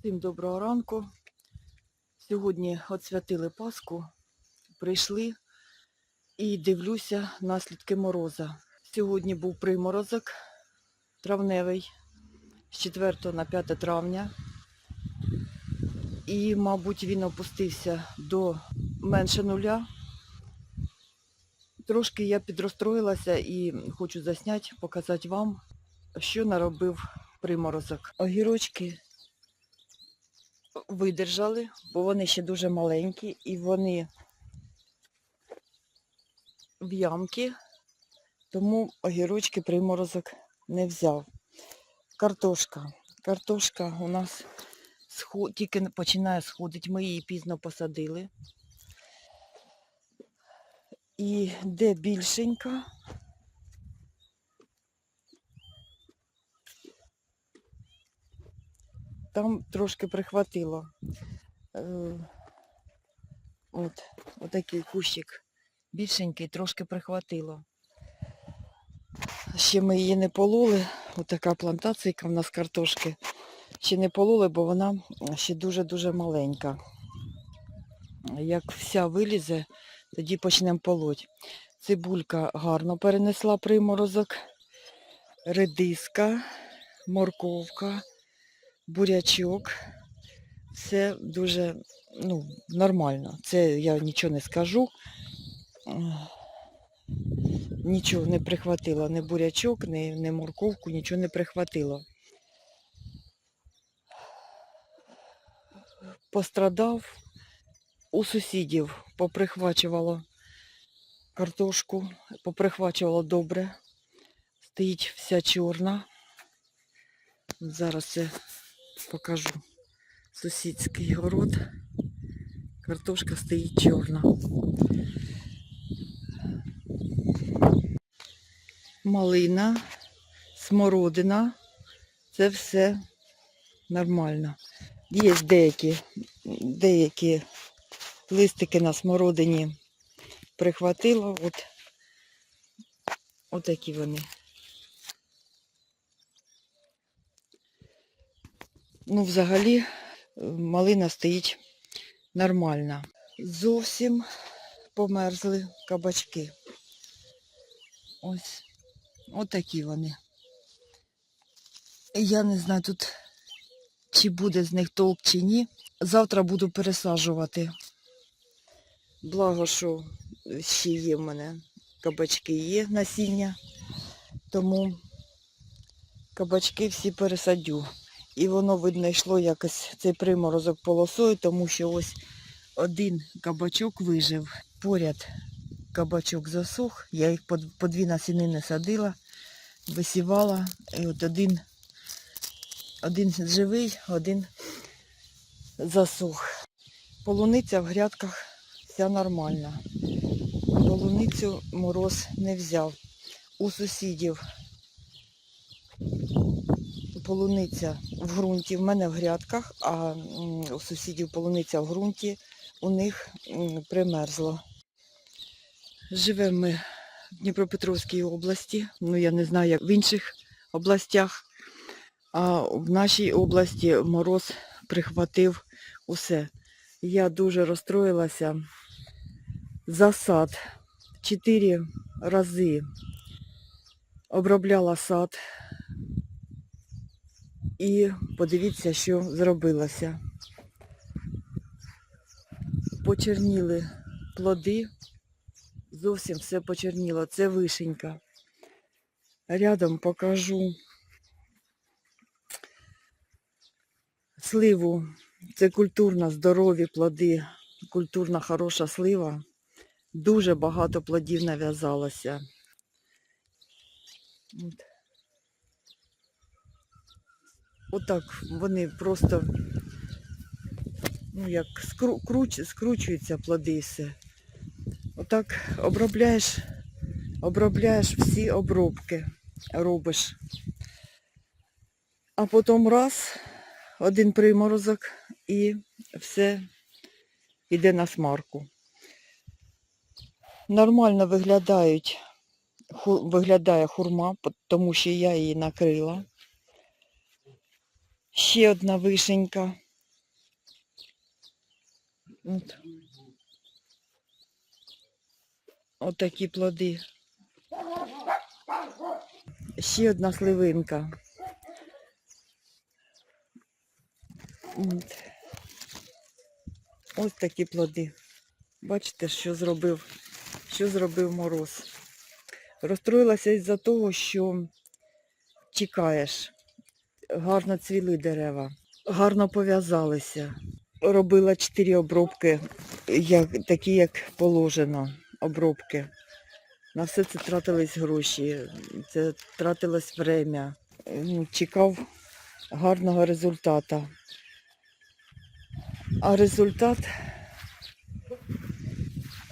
Всім доброго ранку. Сьогодні отсвятили Пасху, прийшли і дивлюся наслідки мороза. Сьогодні був приморозок травневий з 4 на 5 травня. І, мабуть, він опустився до менше нуля. Трошки я підрозстроїлася і хочу засняти, показати вам, що наробив приморозок. Огірочки видержали, бо вони ще дуже маленькі і вони в ямки, тому огірочки приморозок не взяв. Картошка. Картошка у нас сход... тільки починає сходити, ми її пізно посадили. І де більшенька, там трошки прихватило. Е, От, отакий кущик більшенький, трошки прихватило. Ще ми її не пололи. Отака плантаційка в нас картошки. Ще не пололи, бо вона ще дуже-дуже маленька. Як вся вилізе, тоді почнемо полоть. Цибулька гарно перенесла приморозок, редиска, морковка, бурячок. Все дуже ну, нормально. Це я нічого не скажу. Нічого не прихватило, ні бурячок, ні, ні морковку, нічого не прихватило. Пострадав у сусідів, поприхвачувало картошку, поприхвачувало добре. Стоїть вся чорна. Зараз це покажу. Сусідський город. Картошка стоїть чорна. Малина, смородина. Це все нормально. Є деякі, деякі листики на смородині прихватило. От, такі вони. Ну, взагалі, е, малина стоїть нормальна. Зовсім померзли кабачки. Ось, отакі вони. Я не знаю тут, чи буде з них толк, чи ні. Завтра буду пересаджувати. Благо, що ще є в мене кабачки, є насіння, тому кабачки всі пересадю. І воно, видно, йшло якось цей приморозок полосою, тому що ось один кабачок вижив. Поряд кабачок засох, я їх по, дві насінини садила, висівала, і от один, один живий, один засох. Полуниця в грядках вся нормальна. Полуницю мороз не взяв. У сусідів полуниця в ґрунті, в мене в грядках, а у сусідів полуниця в ґрунті, у них м, примерзло. Живемо ми в Дніпропетровській області, ну я не знаю, як в інших областях, а в нашій області мороз прихватив усе. Я дуже розстроїлася. Засад чотири рази обробляла сад. І подивіться, що зробилося. Почерніли плоди, зовсім все почерніло. Це вишенька. Рядом покажу сливу. Це культурно здорові плоди, культурна хороша слива. Дуже багато плодів нав'язалося. От. Отак вони просто ну як скру, круч, скручуються плоди все. Отак обробляєш, обробляєш всі обробки, робиш. А потім раз, один приморозок і все йде на смарку. Нормально виглядають, виглядає хурма, тому що я її накрила. Ще одна вишенька. От. Отакі плоди. Ще одна сливинка. От. Ось такі плоди. Бачите, що зробив, що зробив мороз. Розстроїлася із-за того, що чекаєш. Гарно цвіли дерева, гарно пов'язалися. Робила чотири обробки, як, такі, як положено, обробки. На все це тратились гроші, це тратилось время. Ну, Чекав гарного результату. А результат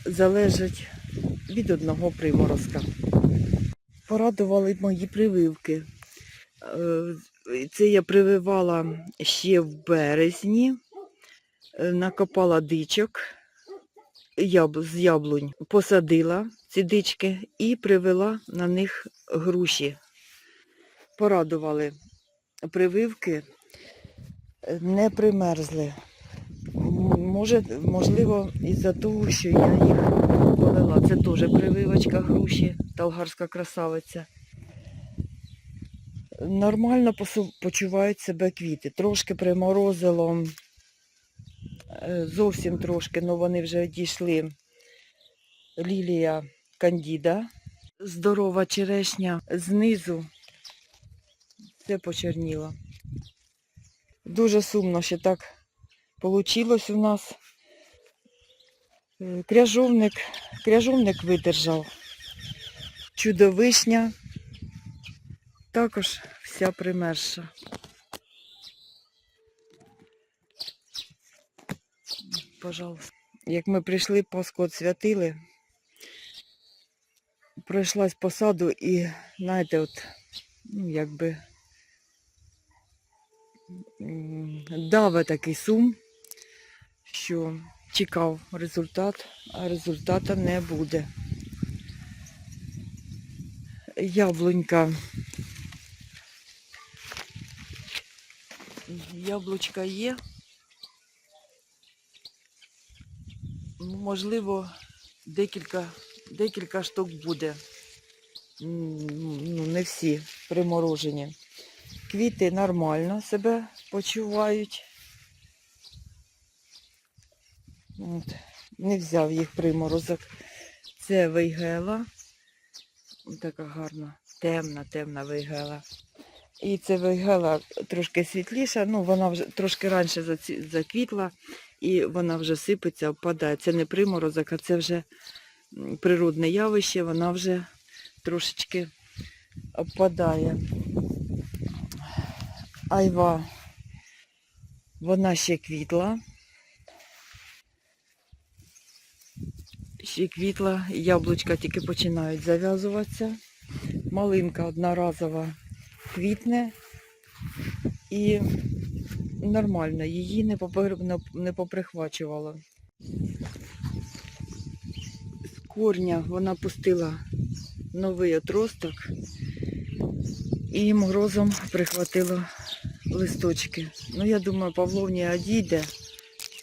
залежить від одного приморозка. Порадували мої прививки. Це я прививала ще в березні, Е, накопала дичок яб- з яблунь, посадила ці дички і привела на них груші. Порадували прививки, е, не примерзли. Може, можливо, із-за того, що я їх полила. Це теж прививочка груші, талгарська красавиця. Нормально почувають себе квіти. Трошки приморозило, е, зовсім трошки, але вони вже дійшли. Лілія кандіда, здорова черешня знизу. Все почерніло. Дуже сумно, що так Получилось у нас. Е, Кряжовник, кряжовник видержав. Чудовишня. Також вся примерша. Пожалуйста. Як ми прийшли, Пасху отсвятили, пройшлась по саду і, знаєте, от, ну, якби даве такий сум, що чекав результат, а результата не буде. Яблунька. Яблучка є. Можливо, декілька, декілька штук буде. Ну, не всі приморожені. Квіти нормально себе почувають. От. Не взяв їх приморозок. Це вейгела. Така гарна, темна, темна вейгела. І це вейгела трошки світліша, ну вона вже трошки раніше заквітла і вона вже сипеться, впадає. Це не приморозок, а це вже природне явище, вона вже трошечки обпадає. Айва, вона ще квітла. Ще квітла, яблучка тільки починають зав'язуватися. Малинка одноразова квітне і нормально, її не, не- поприхвачувало. З корня вона пустила новий отросток і морозом прихватило листочки. Ну, я думаю, павловнія одійде,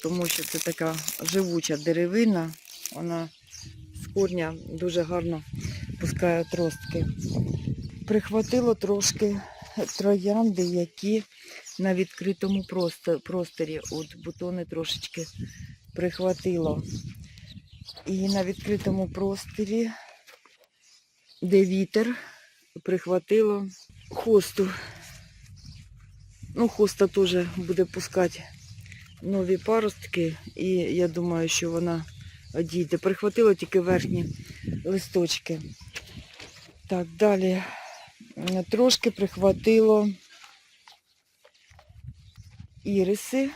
тому що це така живуча деревина. Вона з корня дуже гарно пускає отростки. Прихватило трошки троянди, які на відкритому просторі. От бутони трошечки прихватило. І на відкритому просторі, де вітер, прихватило хосту. Ну, хоста теж буде пускати нові паростки, і я думаю, що вона одійде. Прихватило тільки верхні листочки. Так, далі трошки прихватило іриси,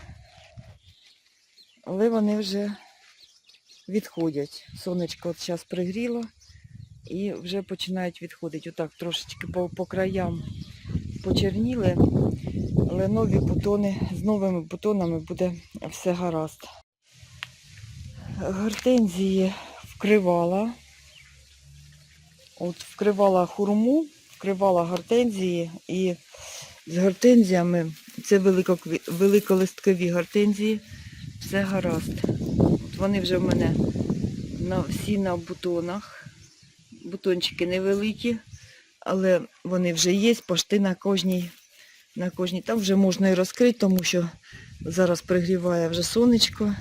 але вони вже відходять. Сонечко от зараз пригріло і вже починають відходити. Отак трошечки по, по краям почерніли, але нові бутони, з новими бутонами буде все гаразд. Гортензії вкривала. От вкривала хурму, вкривала гортензії і з гортензіями, це великолисткові гортензії, все гаразд. вони вже в мене на, всі на бутонах. Бутончики невеликі, але вони вже є почти на кожній. На кожній. Там вже можна і розкрити, тому що зараз пригріває вже сонечко.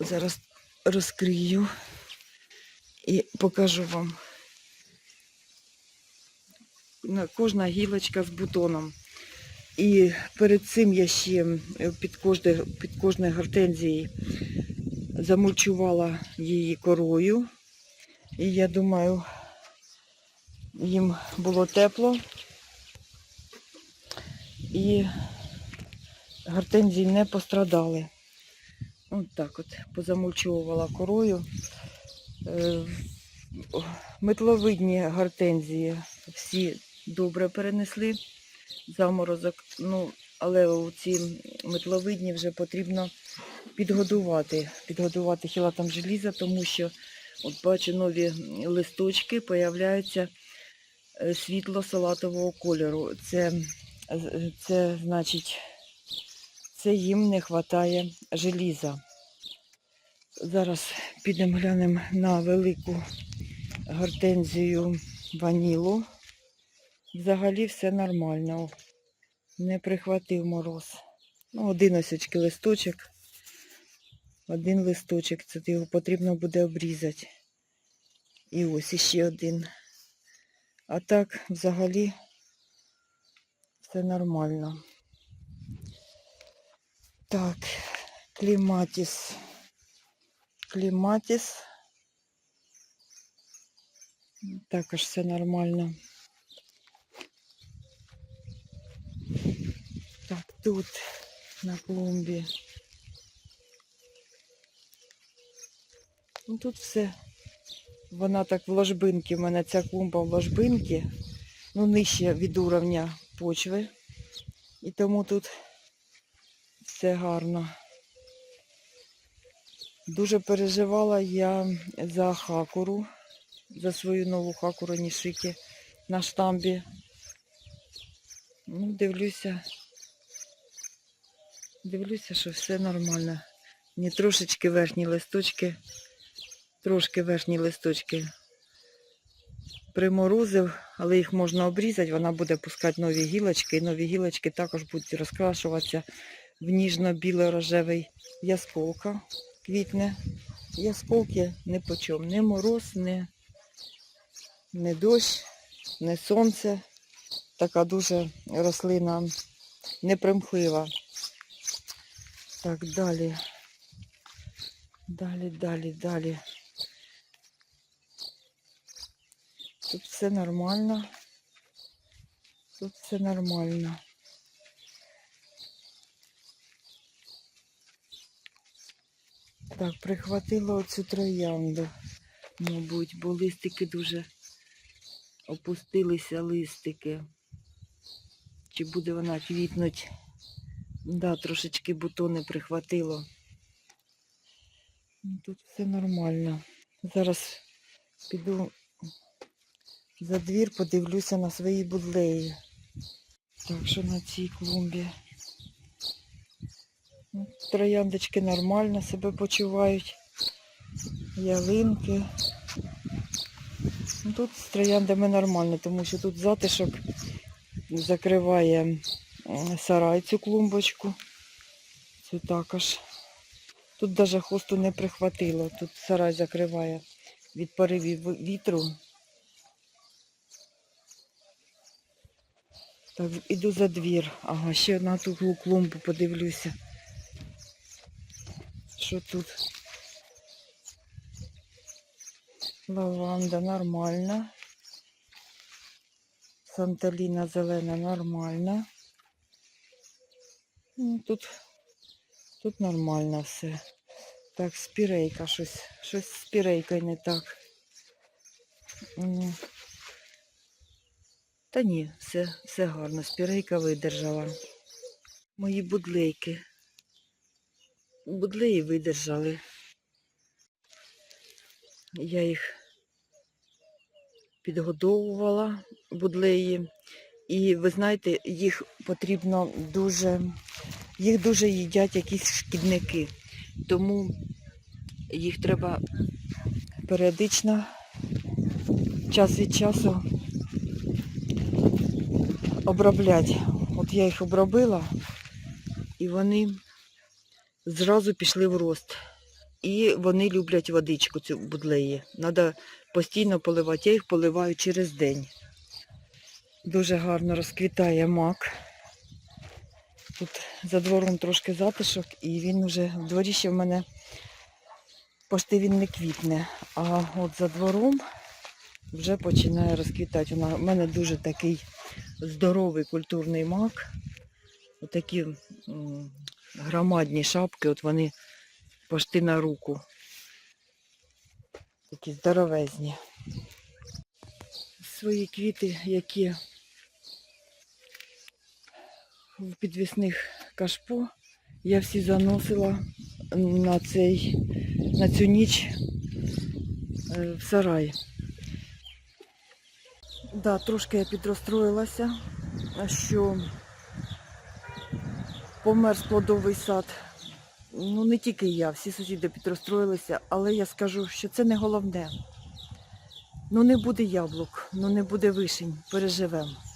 Зараз розкрию і покажу вам. На- Кожна гілочка з бутоном. І перед цим я ще е, під, кожне, під кожною гортензією замульчувала її корою. І я думаю, їм було тепло. І гортензії не пострадали. От так от позамульчувала корою. Е, Метловидні гортензії всі добре перенесли заморозок. Ну, але ці метловидні вже потрібно підгодувати. Підгодувати хілатом желіза, тому що от бачу нові листочки, появляються е, світло-салатового кольору. Це, це значить, це їм не вистачає желіза. Зараз підемо глянемо на велику гортензію ванілу. Взагалі все нормально. Не прихватив мороз. Ну, один ось очки листочок. Один листочок. Це його потрібно буде обрізати. І ось іще один. А так, взагалі, все нормально. Так, кліматіс. Кліматіс. Також все нормально. Так, тут на клумбі. Ну тут все. Вона так в ложбинки. У мене ця клумба в ложбинки. Ну, нижче від уровня почви. І тому тут все гарно. Дуже переживала я за хакуру, за свою нову хакуру Нішики на штамбі. Ну, дивлюся. Дивлюся, що все нормально. Ні трошечки верхні листочки, трошки верхні листочки приморозив, але їх можна обрізати, вона буде пускати нові гілочки, і нові гілочки також будуть розкрашуватися в ніжно-біло-рожевий ясколка квітне. Ясколки не почом, не мороз, не, не дощ, не сонце. Така дуже рослина непримхлива. Так, далі. Далі, далі, далі. Тут все нормально. Тут все нормально. Так, прихватила оцю троянду, мабуть, бо листики дуже опустилися листики. Чи буде вона квітнуть? Да, трошечки бутони прихватило. Ну, Тут все нормально. Зараз піду за двір, подивлюся на свої будлеї. Так що на цій клумбі. Ну, Трояндочки нормально себе почувають. Ялинки. Ну, Тут з трояндами нормально, тому що тут затишок закриває сарай цю клумбочку. Це також. Тут навіть хосту не прихватило. Тут сарай закриває від поривів вітру. Так, іду за двір. Ага, ще на ту клумбу подивлюся. Що тут? Лаванда нормальна. Санталіна зелена нормальна. Ну, тут, тут нормально все. Так, спірейка щось. Щось з спірейкою не так. Та ні, все, все гарно. Спірейка видержала. Мої будлейки. Будлеї видержали. Я їх підгодовувала, будлеї. І ви знаєте, їх потрібно дуже, їх дуже їдять якісь шкідники. тому їх треба періодично, час від часу обробляти. От я їх обробила, і вони зразу пішли в рост. І вони люблять водичку цю будлеї. Треба постійно поливати. Я їх поливаю через день. Дуже гарно розквітає мак. Тут за двором трошки затишок, і він вже в дворі ще в мене пошти він не квітне. А от за двором вже починає розквітати. У мене дуже такий здоровий культурний мак. Отакі громадні шапки, от вони пошти на руку. Такі здоровезні. Свої квіти, які в підвісних кашпо, я всі заносила на, цей, на цю ніч е, в сарай. Да, трошки я підрозстроїлася, що помер плодовий сад. Ну, не тільки я, всі сусіди підрозстроїлися, але я скажу, що це не головне. Ну не буде яблук, ну не буде вишень, переживемо.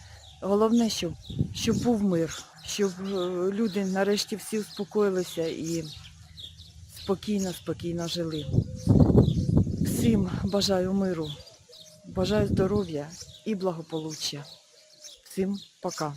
Головне, щоб, щоб був мир, щоб е, люди нарешті всі успокоїлися і спокійно, спокійно жили. Всім бажаю миру, бажаю здоров'я і благополуччя. Всім пока.